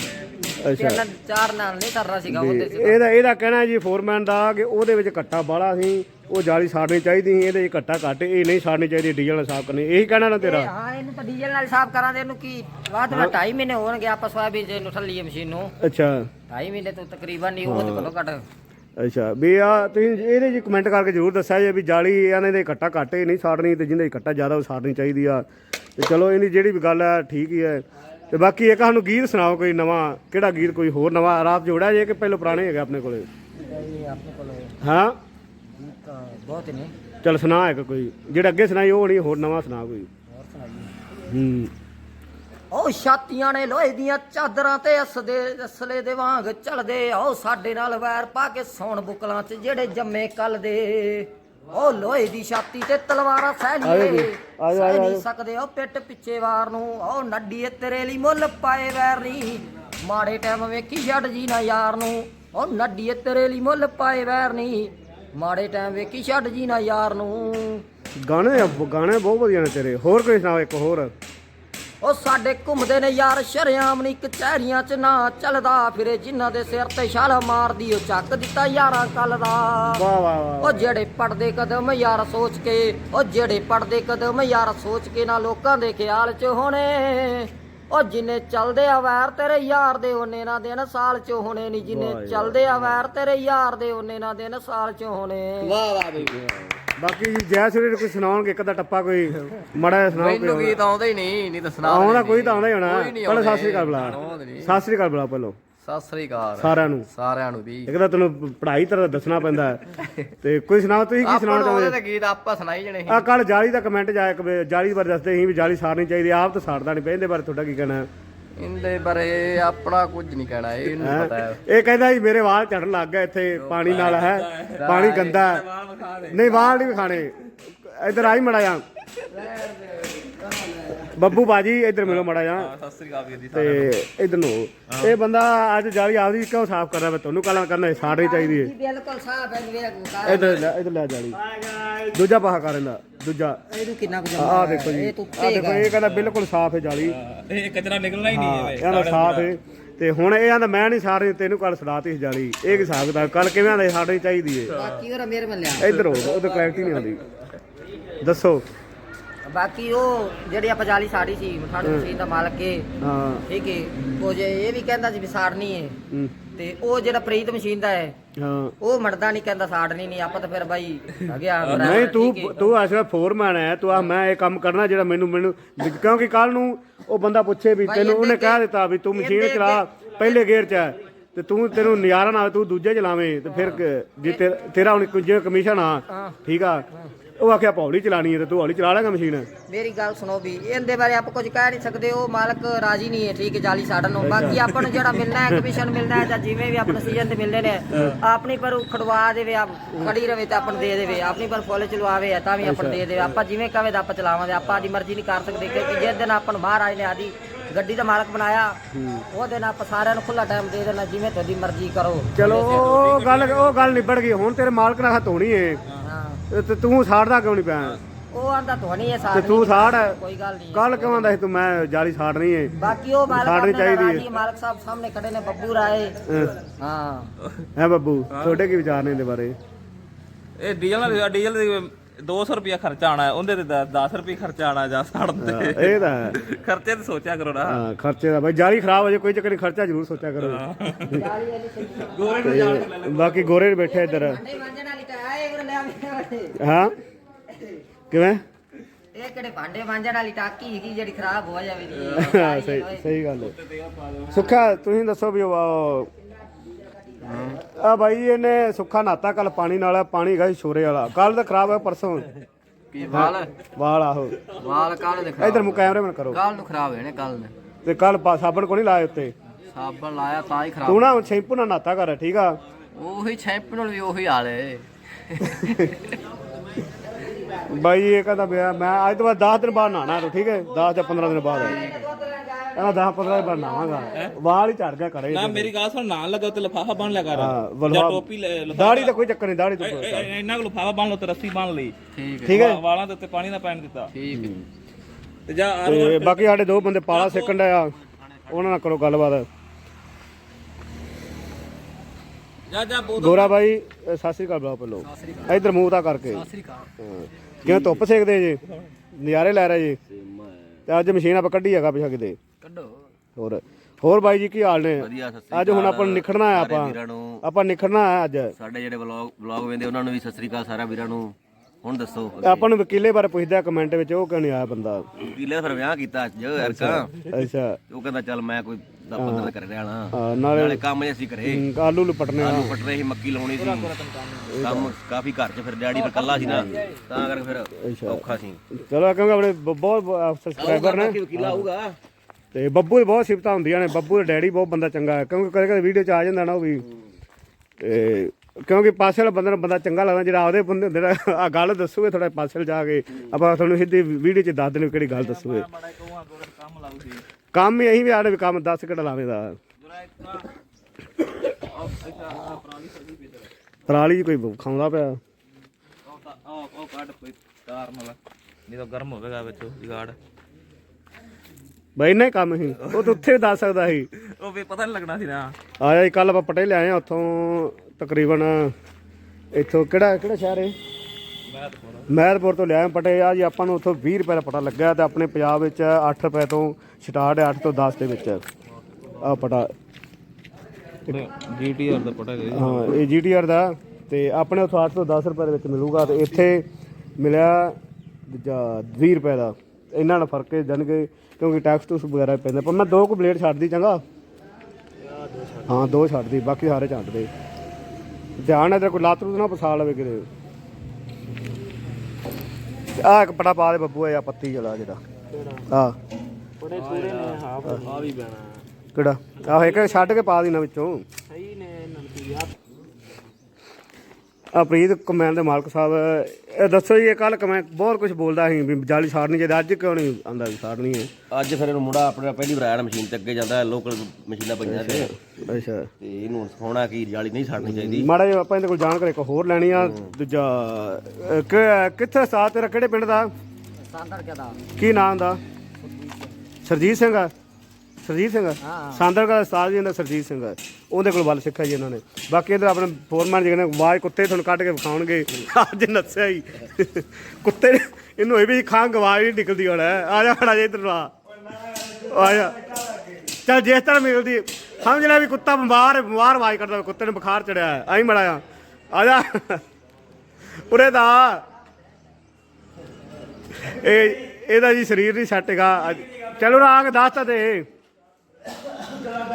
ਅੱਛਾ। ਚਾਰ ਨਾਲ ਨਹੀਂ ਕਰਨਾ ਸੀਗਾ ਉਹਦੇ ਚ ਇਹਦਾ ਇਹਦਾ ਕਹਿਣਾ ਜੀ ਫੋਰਮੈਨ ਦਾ ਕਿ ਉਹਦੇ ਵਿੱਚ ਘੱਟਾ ਬਾਲਾ ਸੀ ਉਹ ਜਾਲੀ ਸਾੜਨੀ ਚਾਹੀਦੀ ਸੀ ਇਹਦੇ ਚ ਘੱਟਾ ਘੱਟ ਇਹ ਨਹੀਂ ਸਾੜਨੀ ਚਾਹੀਦੀ ਡੀਜ਼ਲ ਨਾਲ ਸਾਫ਼ ਕਰਨੀ ਇਹੀ ਕਹਿਣਾ ਨਾ ਤੇਰਾ। ਹਾਂ ਇਹਨੂੰ ਤਾਂ ਡੀਜ਼ਲ ਨਾਲ ਸਾਫ਼ ਕਰਾਂਦੇ ਇਹਨੂੰ ਕੀ ਬਾਅਦ ਵਿੱਚ ਢਾਈ ਮਹੀਨੇ ਹੋਣਗੇ ਆਪਾਂ ਸੋਇਆਬੀਨ ਜੇ ਨੂੰ ਠੱਲੀਏ ਮਸ਼ੀਨ ਨੂੰ। ਅੱਛਾ। ਢਾਈ ਮਹੀਨੇ ਤੋਂ ਤਕਰੀਬਨ ਨਹੀਂ ਉਹ ਤੇ ਘੱਟੋ ਘੱਟ ਅੱਛਾ ਵੀ ਆ ਤੁਸੀਂ ਇਹਦੇ ਜੀ ਕਮੈਂਟ ਕਰਕੇ ਜ਼ਰੂਰ ਦੱਸਿਆ ਜੇ ਵੀ ਜਾਲੀ ਇਹਨਾਂ ਦੇ ਘੱਟਾ ਘੱਟ ਹੀ ਨਹੀਂ ਸਾੜਨੀ ਤੇ ਜਿਹਦੇ 'ਚ ਘੱਟਾ ਜ਼ਿਆਦਾ ਉਹ ਸਾੜਨੀ ਚਾਹੀਦੀ ਆ। ਤੇ ਚਲੋ ਇਹਦੀ ਜਿਹੜੀ ਵੀ ਗੱਲ ਹੈ ਠੀਕ ਹੀ ਹੈ ਤੇ ਬਾਕੀ ਇੱਕ ਸਾਨੂੰ ਗੀਤ ਸੁਣਾਓ ਕੋਈ ਨਵਾਂ ਕਿਹੜਾ ਗੀਤ ਕੋਈ ਹੋਰ ਨਵਾਂ? ਰਾਤ ਜੋੜਿਆ ਜੇ ਕਿ ਪਹਿਲਾਂ ਪੁਰਾਣੇ ਹੈਗੇ ਆਪਣੇ ਕੋਲੇ? ਹਾਂ? ਬਹੁਤ ਨੇ। ਚਲ ਸੁਣਾ ਇੱਕ ਕੋਈ ਜਿਹੜਾ ਅੱਗੇ ਸੁਣਾਈ ਉਹ ਨਹੀਂ ਹੋਰ ਨਵਾਂ ਸੁਣਾ ਕੋਈ। ਹੂੰ। ਉਹ ਛਾਤੀਆਂ ਨੇ ਲੋਹੇ ਦੀਆਂ ਚਾਦਰਾਂ ਤੇ ਅਸਦੇ ਅਸਲੇ ਦੇ ਵਾਂਗ ਚਲਦੇ। ਉਹ ਸਾਡੇ ਨਾਲ ਵੈਰ ਪਾ ਕੇ ਸੌਣ ਬੁਕਲਾਂ 'ਚ ਜਿਹੜੇ ਜੰਮੇ ਕੱਲ ਦੇ। ਉਹ ਲੋਹੇ ਦੀ ਛਾਤੀ ਤੇ ਤਲਵਾਰਾਂ ਸਹਿ ਲਈਏ। ਨਹੀਂ। ਸਕਦੇ ਉਹ ਪਿੱਟ ਪਿੱਛੇ ਵਾਰ ਨੂੰ। ਉਹ ਨੱਡੀਏ ਤੇਰੇ ਲਈ ਮੁੱਲ ਪਾਏ ਵੈਰ ਨਹੀਂ। ਮਾੜੇ ਟਾਈਮ ਵੇਖੀ ਛੱਡ ਜੀ ਨਾ ਯਾਰ ਨੂੰ। ਉਹ ਨੱਡੀਏ ਤੇਰੇ ਲਈ ਮੁੱਲ ਪਾਏ ਵੈਰ ਨਹੀਂ। ਮਾੜੇ ਟਾਈਮ ਵੇਖੀ ਛੱਡ ਜੀ ਨਾ ਯਾਰ ਨੂੰ। ਗਾਣੇ ਗਾਣੇ ਬਹੁਤ ਵਧੀਆ ਨੇ ਤੇਰੇ। ਹੋਰ ਕੋਈ ਸੁਣਾਓ ਇੱਕ ਹੋਰ? ਉਹ ਸਾਡੇ ਘੁੰਮਦੇ ਨੇ ਯਾਰ ਸ਼ਰਿਆਮ ਨਹੀਂ ਕਚਹਿਰੀਆਂ 'ਚ ਨਾ ਚੱਲਦਾ। ਫਿਰੇ ਜਿਨ੍ਹਾਂ ਦੇ ਸਿਰ ਤੇ ਛਾਲ ਮਾਰਦੀ ਉਹ ਚੱਕ ਦਿੱਤਾ ਯਾਰਾਂ ਕੱਲ ਦਾ। ਵਾਹ ਵਾਹ ਵਾਹ ਉਹ ਜਿਹੜੇ ਪੜਦੇ ਕਦਮ ਯਾਰ ਸੋਚ ਕੇ ਉਹ ਜਿਹੜੇ ਪੜਦੇ ਕਦਮ ਯਾਰ ਸੋਚ ਕੇ ਨਾ ਲੋਕਾਂ ਦੇ ਖਿਆਲ 'ਚ ਹੋਣੇ। ਉਹ ਜਿੰਨੇ ਚੱਲਦੇ ਆ ਵੈਰ ਤੇਰੇ ਯਾਰ ਦੇ ਉਹਨੇ ਨਾ ਦਿਨ ਸਾਲ 'ਚ ਹੋਣੇ ਨਹੀਂ ਜਿੰਨੇ ਚੱਲਦੇ ਆ ਵੈਰ ਤੇਰੇ ਯਾਰ ਦੇ ਉਹਨੇ ਨਾ ਦਿਨ ਸਾਲ 'ਚ ਹੋਣੇ। ਵਾਹ ਵਾਹ ਬਈ ਬਾਕੀ ਜੀ ਜੈ ਸੂਰੀ ਕੋਈ ਸੁਣਾਉਣਗੇ ਇੱਕ ਟੱਪਾ ਕੋਈ ਮੜਾ ਜਿਹਾ ਸੁਣਾਓ ਮੈਨੂੰ ਗੀਤ ਆਉਂਦਾ ਹੀ ਨਹੀਂ ਨਹੀਂ ਦੱਸਣਾ ਆਉਂਦਾ ਕੋਈ ਤਾਂ ਆਉਂਦਾ ਹੀ ਹੋਣਾ। ਕੋਈ ਨਹੀਂ ਪਹਿਲਾਂ ਸਤਿ ਸ੍ਰੀ ਅਕਾਲ ਬੁਲਾ। ਆਉਂਦੇ ਨਹੀਂ। ਸਤਿ ਸ੍ਰੀ ਅਕਾਲ ਬੁਲਾ ਪਹਿਲਾਂ। ਸਤਿ ਸ੍ਰੀ ਅਕਾਲ। ਸਾਰਿਆਂ ਨੂੰ। ਸਾਰਿਆਂ ਨੂੰ ਵੀ। ਇੱਕ ਤਾਂ ਤੈਨੂੰ ਪੜ੍ਹਾਈ ਤਰ੍ਹਾਂ ਦੱਸਣਾ ਪੈਂਦਾ। ਹੈ। ਤੇ ਕੋਈ ਸੁਣਾਓ ਤੁਸੀਂ ਕੀ ਸੁਣਾਉਣਾ ਚਾਹੁੰਦੇ? ਤੇ ਗੀਤ ਆਪਾਂ ਸੁਣਾਈ ਜਣੇ ਆ ਕੱਲ ਜਾਲੀ ਦਾ ਕਮੈਂਟ ਜਾ ਇੱਕ ਵੇ- ਜਾਲੀ ਬਾਰੇ ਦੱਸਦੇ ਸੀ ਵੀ ਜਾਲੀ ਸਾਰਨੀ ਚਾਹੀਦੀ ਆਪ ਤਾਂ ਸਾੜਦਾ ਨਹੀਂ ਪੈਂਦੇ ਬਾਰੇ ਤੁਹਾਡਾ ਕੀ ਕਹਿਣਾ? ਹੈ ਇਹਦੇ ਬਾਰੇ ਆਪਣਾ ਕੁਝ ਨਹੀਂ ਕਹਿਣਾ ਇਹਨੂੰ ਪਤਾ ਹੈ? ਇਹ ਕਹਿੰਦਾ ਜੀ ਮੇਰੇ ਵਾਲ ਝੜਨ ਲੱਗ ਗਏ ਇੱਥੇ ਪਾਣੀ ਨਾਲ ਹੈ? ਪਾਣੀ ਗੰਦਾ ਹੈ। ਨਹੀਂ ਵਾਲ ਨਹੀਂ ਖਾਣੇ ਇੱਧਰ ਆਈ ਮੜਾ ਜਾ ਬੱਬੂ ਬਾਜੀ ਇੱਧਰ ਮਿਲੋ ਮੜਾ ਜਾ ਸਤਿ ਸ੍ਰੀ ਅਕਾਲ ਵੀਰ ਜੀ ਤੇ ਇੱਧਰ ਨੂੰ ਇਹ ਬੰਦਾ ਅੱਜ ਜਾਲੀ ਆਪਦੀ ਕਿਉਂ ਸਾਫ਼ ਕਰ ਰਿਹਾ ਮੈਂ ਤੁਹਾਨੂੰ ਕਾਲਾਂ ਕਰਨਾ ਸਾੜਨੀ ਚਾਹੀਦੀ ਹੈ। ਬਿਲਕੁਲ ਸਾਫ਼ ਹੈ ਵੀਰੇ ਇੱਧਰ ਲੈ ਇੱਧਰ ਲੈ ਜਾਲੀ। ਦੂਜਾ ਪਾਹਾ ਕਰ ਇਹਦਾ ਦੂਜਾ। ਇਹਨੂੰ ਕਿੰਨਾ ਕੁ ਆਹ ਦੇਖੋ ਜੀ। ਇਹ ਤੂੰ ਆਹ ਦੇਖੋ ਇਹ ਕਹਿੰਦਾ ਬਿਲਕੁਲ ਸਾਫ਼ ਹੈ ਜਾਲੀ। ਇਹ ਕਚਰਾ ਨਿਕਲਣਾ ਹੀ ਨਹੀਂ ਹੈ ਇਹਦਾ। ਸਾਫ਼ ਹੈ। ਤੇ ਹੁਣ ਇਹ ਆਂਦਾ ਮੈਂ ਨਹੀਂ ਸਾੜੀ ਤੈਨੂੰ ਕੱਲ ਸੜਾਤੀ ਸੀ ਜਾਲੀ। ਇਹ ਕੀ ਹਿਸਾਬ ਦਾ ਕੱਲ ਕਿਵੇਂ ਆਂਦਾ ਸਾੜੀ ਚਾਹੀਦੀ ਹੈ। ਬਾਕੀ ਉਹ ਮੇਰੇ ਮੈਂ ਲਿਆ ਇੱਧਰ ਹੋ ਉਹ ਤਾਂ ਕਲੈਰਿਟੀ ਨਹੀਂ ਆਉਂਦੀ। ਦੱਸੋ। ਬਾਕੀ ਉਹ ਜਿਹੜੀ ਆਪਾਂ ਜਾਲੀ ਸਾੜੀ ਸੀ ਮਠਾੜੂ ਮਸ਼ੀਨ ਦਾ ਮਾਲਕ ਹਾਂ। ਠੀਕ ਹੈ ਉਹ ਜੇ ਇਹ ਵੀ ਕਹਿੰਦਾ ਸੀ ਵੀ ਸਾੜਨੀ ਹੈ ਹੂੰ, ਤੇ ਉਹ ਜਿਹੜਾ ਪ੍ਰੀਤ ਮਸ਼ੀਨ ਦਾ ਹੈ ਹਾਂ। ਉਹ ਮਰਦਾ ਨਹੀਂ ਕਹਿੰਦਾ ਸਾੜਨੀ ਨਹੀਂ ਆਪਾਂ ਤਾਂ ਫਿਰ ਬਾਈ ਗਿਆ ਨਹੀਂ ਤੂੰ ਤੂੰ ਅਸਲ ਫੋਰਮੈਨ ਹੈ ਤੂੰ ਆ ਮੈਂ ਇਹ ਕੰਮ ਕਰਨਾ ਜਿਹੜਾ ਮੈਨੂੰ ਮੈਨੂੰ ਕਿਉਂਕਿ ਕੱਲ ਨੂੰ ਉਹ ਬੰਦਾ ਪੁੱਛੇ ਵੀ ਤੈਨੂੰ ਉਹਨੇ ਕਹਿ ਦਿੱਤਾ ਵੀ ਤੂੰ ਮਸ਼ੀਨ ਚਲਾ ਪਹਿਲੇ ਗੇਅਰ 'ਚ ਹੈ। ਤੇ ਤੂੰ ਤੈਨੂੰ ਨਜ਼ਾਰਾ ਨਾ ਆਵੇ ਤੂੰ ਦੂਜੇ ਚਲਾਵੇਂ ਤੇ ਫਿਰ ਕ- ਜੇ ਤੇ- ਤੇਰਾ ਹੁਣ ਜਿਵੇਂ ਕਮਿਸ਼ਨ ਆ ਠੀਕ ਆ। ਉਹ ਆਖਿਆ ਪੌੜੀ ਚਲਾਣੀ ਹੈ ਤੇ ਤੂੰ ਹੌਲੀ ਚਲਾ ਲੇਗਾ ਮਸ਼ੀਨ। ਮੇਰੀ ਗੱਲ ਸੁਣੋ ਵੀ ਇਹਦੇ ਬਾਰੇ ਆਪਾਂ ਕੁਝ ਕਹਿ ਨਹੀਂ ਸਕਦੇ ਉਹ ਮਾਲਕ ਰਾਜੀ ਨਹੀਂ ਹੈ ਠੀਕ ਹੈ ਜਾਲੀ ਸਾੜਨ ਨੂੰ। ਬਾਕੀ ਆਪਾਂ ਨੂੰ ਜਿਹੜਾ ਮਿਲਣਾ ਹੈ ਕਮਿਸ਼ਨ ਮਿਲਣਾ ਹੈ ਜਾਂ ਜਿਵੇਂ ਵੀ ਆਪਣਾ ਸੀਜ਼ਨ ਤੇ ਮਿਲਨੇ ਨੇ ਆਪਣੀ ਪਰ ਉਹ ਖੜਵਾ ਦੇਵੇ ਆਪ ਖੜੀ ਰਵੇ ਤਾਂ ਆਪਾਂ ਨੂੰ ਦੇ ਦੇਵੇ। ਆਪਣੀ ਪਰ ਫੁੱਲ ਚਲਵਾਵੇ ਤਾਂ ਵੀ ਆਪਾਂ ਦੇ ਦੇਵੇ। ਆਪਾਂ ਜਿਵੇਂ ਕਵੇ ਤਾਂ ਆਪਾਂ ਚਲਾਵਾਂਗੇ। ਆਪਾਂ ਆਦੀ ਮਰਜ਼ੀ ਨਹੀਂ ਕਰ ਸਕਦੇ ਕਿਉਂਕਿ ਜਿਸ ਦਿਨ ਆਪਾਂ ਨੂੰ ਬਾਹਰ ਆਏ ਨੇ ਆਦੀ ਗੱਡੀ ਦਾ ਮਾਲਕ ਬਣਾਇਆ ਉਹ ਦਿਨ ਆਪਾਂ ਸਾਰਿਆਂ ਨੂੰ ਖੁੱਲਾ ਟਾਈਮ ਦੇ ਦੇਣਾ ਜਿਵੇਂ ਤੁਹਾਡੀ ਮਰਜ਼ੀ ਕਰੋ। ਚਲੋ ਉਹ ਗੱਲ ਉਹ ਗੱਲ ਨਿਬੜ ਗਈ। ਹੁਣ ਤੇਰੇ ਮਾਲਕ ਨਾਲ ਹੱਥ ਹੋਣੀ ਏ। ਤੇ- ਤੇ ਸਾੜਦਾ ਕਿਉਂ ਨਹੀਂ ਪਿਆ ਉਹ ਆਂਦਾ ਧੋਣੀ ਹੈ ਤੇ ਸਾਰੀ ਤੂੰ ਸਾੜ। ਕੋਈ ਗੱਲ ਨਹੀਂ। ਕੱਲ ਕਿਉਂ ਆਂਦਾ ਸੀ ਤੂੰ? ਮੈਂ ਜਾਲੀ ਸਾੜਨੀ ਏ। ਬਾਕੀ ਉਹ ਮਾਲਕ ਸਾੜਨੀ ਆਪਣੇ ਚਾਹੀਦੀ ਹੈ। ਰਾਜੀ ਮਾਲਕ ਸਾਹਿਬ ਸਾਹਮਣੇ ਖੜੇ ਨੇ ਬੱਬੂ ਰਾਏ। ਹਾਂ। ਹੈ। ਬੱਬੂ ਤੁਹਾਡੇ ਕੀ ਵਿਚਾਰ ਨੇ ਇਹਦੇ ਬਾਰੇ? ਇਹ ਡੀਜ਼ਲ ਨਾਲ ਡੀਜ਼ਲ ਦੇ 200 ਰੁਪਿਆ ਖਰਚਾ ਆਣਾ ਉਹਦੇ ਤੇ 10 ਰੁਪਏ ਖਰਚਾ ਆਣਾ ਜਾਂ ਸਾੜਨ ਹਾਂ, ਤੇ। ਇਹ ਤਾਂ ਹੈ। ਖਰਚੇ ਤੇ ਸੋਚਿਆ ਕਰੋ ਨਾ। ਹਾਂ ਖਰਚੇ ਦਾ ਬਾਈ ਜਾਲੀ ਖਰਾਬ ਹੋ ਜਾਏ ਕੋਈ ਚੱਕਰ ਨਹੀਂ ਖਰਚਾ ਜ਼ਰੂਰ ਸੋਚਿਆ ਕਰੋ। ਬਾਕੀ ਗੋਰੇ ਬੈਠੇ ਇੱਧਰ। ਨਹੀਂ ਹਾਂ? ਕਿਵੇਂ? ਇਹ ਕਿਹੜੇ ਭਾਂਡੇ ਵਾਂਝਣ ਵਾਲੀ ਟਾਕੀ ਹੈਗੀ ਜਿਹੜੀ ਖਰਾਬ ਹੋ ਜਾਵੇ ਜੀ। ਸਹੀ ਸਹੀ ਗੱਲ ਹੈ। ਸੁੱਖਾ ਤੁਸੀਂ ਦੱਸੋ ਵੀ ਉਹ ਆ ਬਾਈ ਇਹਨੇ ਸੁੱਖਾ ਨਾਤਾ ਕੱਲ ਪਾਣੀ ਨਾਲ ਪਾਣੀ ਸੀ ਸ਼ੋਰੇ ਵਾਲਾ। ਕੱਲ ਤਾਂ ਖਰਾਬ ਹੋਇਆ ਪਰਸੋਂ। ਕੀ ਵਾਲ ਵਾਲ ਆਹੋ ਵਾਲ ਕੱਲ ਦੇ ਖਰਾਬ ਇਧਰ ਮੂੰ ਕੈਮਰੇ ਕਰੋ। ਕੱਲ ਨੂੰ ਖਰਾਬ ਹੋਏ ਨੇ ਕੱਲ ਨੇ ਤੇ ਕੱਲ ਸਾਬਣ ਕੋ ਨਹੀਂ ਲਾਏ ਉੱਤੇ? ਸਾਬਣ ਲਾਇਆ ਤਾਂ ਹੀ ਖਰਾਬ ਤੂੰ ਨਾ ਸ਼ੈਂਪੂ ਨਾਲ ਨਾਤਾ ਕਰ ਠੀਕ ਆ? ਉਹੀ ਚੈਂਪ ਨਾਲ ਵੀ ਉਹੀ ਹਾਲ ਹੈ। ਬਾਈ ਇਹ ਕਹਿੰਦਾ ਪਿਆ ਮੈਂ ਅੱਜ ਤੋਂ ਬਾਅਦ 10 ਦਿਨ ਬਾਅਦ ਨਹਾਣਾ ਤੂੰ ਠੀਕ ਹੈ? 10 ਜਾਂ 15 ਦਿਨ ਬਾਅਦ। ਕਹਿੰਦਾ 10 15 ਦਿਨ ਬਾਅਦ ਨਹਾਵਾਂਗਾ। ਵਾਲ ਹੀ ਝੜ ਗਿਆ ਕਰੇ ਨਾ ਮੇਰੀ ਗੱਲ ਸੁਣ ਨਾਲ ਲੱਗਾ ਤੇ ਲਫਾਫਾ ਬੰਨ ਲਿਆ ਕਰ। ਜਾਂ ਟੋਪੀ ਦਾੜੀ ਤਾਂ ਕੋਈ ਚੱਕਰ ਨਹੀਂ ਦਾੜੀ ਤੋਂ ਇੰਨਾ ਕੁ ਲਫਾਫਾ ਬੰਨ ਲਓ ਤੇ ਰੱਸੀ ਬੰਨ ਲਈ। ਠੀਕ ਹੈ। ਵਾਲਾਂ ਦੇ ਉੱਤੇ ਪਾਣੀ ਨਾ ਪੈਣ ਦਿੱਤਾ। ਠੀਕ ਹੈ। ਤੇ ਜਾ ਆ ਬਾਕੀ ਸਾਡੇ ਦੋ ਬੰਦੇ ਪਾਲਾ ਸਿੱਕਣ ਡਿਆ ਉਹਨਾਂ ਨਾਲ ਕਰੋ ਗੱਲਬਾਤ। ਜਾ ਜਾ ਬੋਤਲ। ਗੋਰਾ ਬਾਈ ਅ, ਸਤਿ ਸ੍ਰੀ ਅਕਾਲ ਬੁਲਾਓ ਪਹਿਲੋ। ਇਧਰ ਮੂੰਹ ਤਾਂ ਕਰਕੇ। ਹਾਂ। ਕਿਵੇਂ ਧੁੱਪ ਸੇਕਦੇ ਜੇ? ਨਜ਼ਾਰੇ ਲੈ ਰਹੇ ਜੇ? ਤੇ ਅੱਜ ਮਸ਼ੀਨ ਆਪਾਂ ਕੱਢੀ ਹੈਗਾ ਪਿਛਾ ਕਿਤੇ। ਕੱਢੋ। ਹੋਰ ਹੋਰ ਬਾਈ ਜੀ ਕੀ ਹਾਲ ਨੇ? ਵਧੀਆ ਸਤਿ ਸ੍ਰੀ ਅੱਜ ਹੁਣ ਆਪਾਂ ਨੂੰ ਨਿਖੜਨਾ ਹੈ ਸਾਰੇ ਆਪਾਂ। ਵੀਰਾਂ ਨੂੰ। ਆਪਾਂ ਨਿਖੜਨਾ ਹੈ ਅੱਜ। ਸਾਡੇ ਜਿਹੜੇ ਵਲੌਗ ਵਲੌਗ ਵੇਂਦੇ ਉਹਨਾਂ ਨੂੰ ਵੀ ਸਤਿ ਸ੍ਰੀ ਅਕਾਲ ਸਾਰਾ ਵੀਰਾਂ ਨੂੰ। ਹੁਣ ਦੱਸੋ ਆਪਾਂ ਨੂੰ ਵਕੀਲੇ ਬਾਰੇ ਪੁੱਛਦਾ ਕਮੈਂਟ ਵਿੱਚ ਉਹ ਕਿਉਂ ਨਹੀਂ ਆਇਆ ਬੰਦਾ? ਵਕੀਲੇ ਦਾ ਫਿਰ ਵਿਆਹ ਕੀਤਾ ਅੱਜ ਅਰਕਾ ਅੱਛਾ। ਉਹ ਕਹਿੰਦਾ ਚੱਲ ਮੈਂ ਕੋਈ ਦਾ ਬੰਦਾ ਕਰ ਰਿਹਾ ਨਾ। ਹਾਂ, ਨਾਲੇ ਨਾਲੇ ਕੰਮ ਅਸੀਂ ਕਰੇ। ਹਮ, ਆਲੂ ਲਪਟਨੇ ਆ। ਆਲੂ ਪਟ ਰਹੇ ਸੀ ਮੱਕੀ ਲਾਉਣੀ ਸੀ। ਕੰਮ ਕਾਫੀ ਘਰ 'ਚ ਫਿਰ ਡੈਡੀ ਫਿਰ ਕੱਲਾ ਸੀ ਨਾ। ਤਾਂ ਕਰਕੇ ਫਿਰ ਔਖਾ ਸੀ। ਚਲੋ ਕਿਉਂਕਿ ਆਪਣੇ ਬ- ਬਹੁਤ ਸਬਸਕ੍ਰਾਈਬਰ ਨੇ। ਵਕੀਲਾ ਆਊਗਾ। ਤੇ ਬੱਬੂ ਦੀ ਬਹੁਤ ਸਿਫਤਾਂ ਹੁੰਦੀਆਂ ਨੇ। ਬੱਬੂ ਦੇ ਡੈਡੀ ਬਹੁਤ ਬੰਦਾ ਚੰਗਾ ਹੈ। ਕਿਉਂਕਿ ਕਦੇ ਕਦੇ ਵੀਡੀਓ ਚ ਆ ਜਾਂਦਾ ਨਾ ਉਹ ਵੀ। ਤੇ ਕਿਉਂਕਿ ਪਾਸੇ ਵਾਲਾ ਬੰਦਾ ਬੰਦਾ ਚੰਗਾ ਲੱਗਦਾ। ਜਿਹੜਾ ਆਪਦੇ ਬੰਦੇ ਹੁੰਦੇ ਨੇ ਆ ਗੱਲ ਦੱਸੂਗੇ ਥੋੜਾ ਪਾਸੇ ਜਾ ਕੇ। ਆਪਾਂ ਤੁਹਾਨੂੰ ਸਿੱਧੀ ਵੀਡੀਓ ਚ ਦੱਸ ਦੇਣੀ ਕਿਹੜੀ ਗੱਲ ਦੱਸੂਗੇ। ਕੰਮ ਲਾਉ ਹੀ ਅਸੀਂ ਵੀ ਆੜੇ ਕੰਮ ਦੱਸ ਕਿਹੜਾ ਲਾਵੇਂ ਦਾ। ਪਰਾਲੀ ਕੋਈ ਖਾਉਂਦਾ ਪਿਆ? ਉਹ ਉਹ ਕੱਢ ਕੋਈ ਤਾਰ ਨਾਲ ਨਹੀਂ ਤਾਂ ਗਰਮ ਹੋਵੇਗਾ ਵਿੱਚ ਜਗਾੜ ਬਈ ਇੰਨਾ ਕੰਮ ਸੀ। ਉਹ ਤਾਂ ਉੱਥੇ ਦੱਸ ਸਕਦਾ ਸੀ। ਉਹ ਵੀ ਪਤਾ ਨਹੀਂ ਲੱਗਣਾ ਸੀ ਨਾ ਆਇਆ ਕੱਲ ਆਪਾਂ ਪਟੇ ਲਿਆਏ ਆ ਉੱਥੋਂ ਤਕਰੀਬਨ, ਇੱਥੋਂ ਕਿਹੜਾ ਕਿਹੜਾ ਸ਼ਹਿਰ ਹੈ ਮਹਿਰਪੁਰ ਤੋਂ ਲਿਆਏ ਪਟੇ ਆ ਜੀ ਆਪਾਂ ਨੂੰ ਉੱਥੋਂ 20 ਰੁਪਏ ਦਾ ਪਟਾ ਲੱਗਾ ਤੇ ਆਪਣੇ ਪੰਜਾਬ ਵਿੱਚ 8 ਰੁਪਏ ਤੋਂ ਸਟਾਰਟ ਹੈ 8 ਤੋਂ 10 ਦੇ ਵਿੱਚ ਆ ਪਟਾ। ਜੀਟੀਆਰ ਦਾ ਪਟਾ ਗਈ ਹਾਂ ਇਹ ਜੀਟੀਆਰ ਦਾ ਤੇ ਆਪਣੇ ਉੱਥੋਂ 8 ਤੋਂ 10 ਰੁਪਏ ਦੇ ਵਿੱਚ ਮਿਲੂਗਾ ਤੇ ਇੱਥੇ ਮਿਲਿਆ ਦੂਜਾ 20 ਰੁਪਏ ਦਾ। ਇਹਨਾਂ ਨਾਲ ਫ਼ਰਕ ਹੈ ਜਾਣਗੇ ਕਿਉਂਕਿ ਟੈਕਸ ਟੂਸ ਵਗੈਰਾ ਪੈਂਦਾ। ਪਰ ਮੈਂ ਦੋ ਕੁ ਬਲੇਡ ਛੱਡਦੀ ਚੰਗਾ। ਹਾਂ ਦੋ ਛੱਡਦੀ ਬਾਕੀ ਸਾਰੇ ਛੱਡਦੇ ਧਿਆਨ ਨਾਲ ਕੋਈ ਲੱਤ ਰੂਤ ਨਾ ਫਸਾ ਲਵੇ ਕਿਤੇ। ਆ ਇੱਕ ਪਟਾ ਪਾ ਦੇ ਬੱਬੂ ਆ ਪੱਤੀ ਜਲਾ ਜਿਹੜਾ ਆ ਬੜੇ ਥੋੜੇ ਨੇ ਹਾਂ ਆ ਵੀ ਬਣਾ ਕਿਹੜਾ? ਆਹ ਇੱਕ ਛੱਡ ਕੇ ਪਾ ਦੇਣਾ ਵਿੱਚੋਂ। ਸਹੀ ਨੇ ਨਲਕੀ ਆ ਆ ਪ੍ਰੀਤ ਕਮੈਨ ਦੇ ਮਾਲਕ ਸਾਹਿਬ ਇਹ ਦੱਸੋ ਜੀ ਇਹ ਕੱਲ ਕਮੈਂ ਬਹੁਤ ਕੁਝ ਬੋਲਦਾ ਸੀ ਵੀ ਜਾਲੀ ਸਾੜਨੀ ਚਾਹੀਦੀ ਅੱਜ ਕਿਉਂ ਨਹੀਂ ਆਂਦਾ ਵੀ ਸਾੜਨੀ ਹੈ? ਅੱਜ ਫਿਰ ਇਹਨੂੰ ਮੁੰਡਾ ਆਪਣਾ ਪਹਿਲੀ ਵਾਰ ਮਸ਼ੀਨ ਤੇ ਅੱਗੇ ਜਾਂਦਾ ਲੋਕਲ ਮਸ਼ੀਨਾਂ ਪਈਆਂ ਤੇ ਅੱਛਾ। ਤੇ ਇਹਨੂੰ ਸਿਖਾਉਣਾ ਕਿ ਜਾਲੀ ਨਹੀਂ ਛੱਡਣੀ ਚਾਹੀਦੀ। ਮਾੜਾ ਜਿਹਾ ਆਪਾਂ ਇਹਦੇ ਕੋਲ ਜਾਣਕਾਰੀ ਇੱਕ ਹੋਰ ਲੈਣੀ ਆ ਦੂਜਾ ਅਹ, ਕਿ- ਕਿੱਥੇ ਸਾਹ ਤੇਰਾ ਕਿਹੜੇ ਪਿੰਡ ਦਾ? ਸਾਂਦਰ ਕਿਦਾ ਕੀ ਨਾਮ ਦਾ? ਸਰਜੀਤ ਸਿੰਘ ਆ? ਸਰਜੀਤ ਸਿੰਘ ਸਾਂਦਰ ਦਾ ਉਸਤਾਦ ਜੀ ਦਾ ਸਰਜੀਤ ਸਿੰਘ ਆ। ਉਹਦੇ ਕੋਲ ਵੱਲ ਸਿੱਖਿਆ ਜੀ ਇਹਨਾਂ ਨੇ। ਬਾਕੀ ਇਧਰ ਆਪਣੇ ਫੋਰਮੈਨ ਜਿਹੜੇ ਨੇ ਆਵਾਜ਼ ਕੁੱਤੇ ਤੁਹਾਨੂੰ ਕੱਢ ਕੇ ਵਿਖਾਉਣਗੇ। ਅੱਜ ਨੱਸਿਆ ਹੀ। ਕੁੱਤੇ ਨੇ- ਇਹਨੂੰ ਇਹ ਵੀ ਖਾਂ ਆਵਾਜ਼ ਨਹੀਂ ਨਿਕਲਦੀ ਹੁਣ ਆ ਜਾ ਖੜਾ ਜੇ ਇਧਰ ਆ। ਆ ਜਾ। ਚੱਲ ਜਿਸ ਤਰ੍ਹਾਂ ਮਿਲਦੀ ਸਮਝ ਲੈ ਵੀ ਕੁੱਤਾ ਬਿਮਾਰ ਹੈ ਬਿਮਾਰ ਆਵਾਜ਼ ਕਰਦਾ ਕੁੱਤੇ ਨੂੰ ਬੁਖਾਰ ਚੜਿਆ ਹੈ ਆਈ ਮੜਾ ਆ ਆ ਜਾ। ਉਰੇ ਦਾ ਇਹ ਇਹਦਾ ਜੀ ਸਰੀਰ ਨਹੀਂ ਸੈੱਟ ਹੈਗਾ। ਚਲੋ ਕੇ ਦੱਸ ਤਾਂ ਦੇ।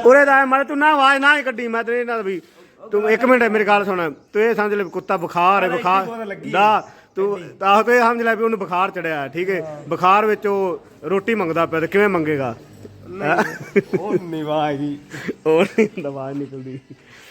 ਉਰੇ ਦਾ ਮੜ ਤੂੰ ਨਾ ਆਵਾਜ਼ ਨਾ ਹੀ ਕੱਢੀ ਮੈਂ ਤੇ ਇਹਨਾਂ ਦਾ ਵੀ। ਤੂੰ ਇੱਕ ਮਿੰਟ ਮੇਰੀ ਗੱਲ ਸੁਣ। ਤੂੰ ਇਹ ਸਮਝ ਲੈ ਕੁੱਤਾ ਬੁਖਾਰ ਹੈ ਬੁਖਾਰ। ਦਾ ਤੂੰ ਤਾਂ ਤੂੰ ਇਹ ਸਮਝ ਲੈ ਵੀ ਉਹਨੂੰ ਬੁਖਾਰ ਚੜਿਆ ਠੀਕ ਹੈ? ਬੁਖਾਰ ਵਿੱਚ ਉਹ ਰੋਟੀ ਮੰਗਦਾ ਪਿਆ ਤੇ ਕਿਵੇਂ ਮੰਗੇਗਾ? ਉਹ ਨਹੀਂ ਆਵਾਜ਼ ਨਹੀਂ ਨਹੀਂ ਆਵਾਜ਼ ਨਿਕਲਦੀ।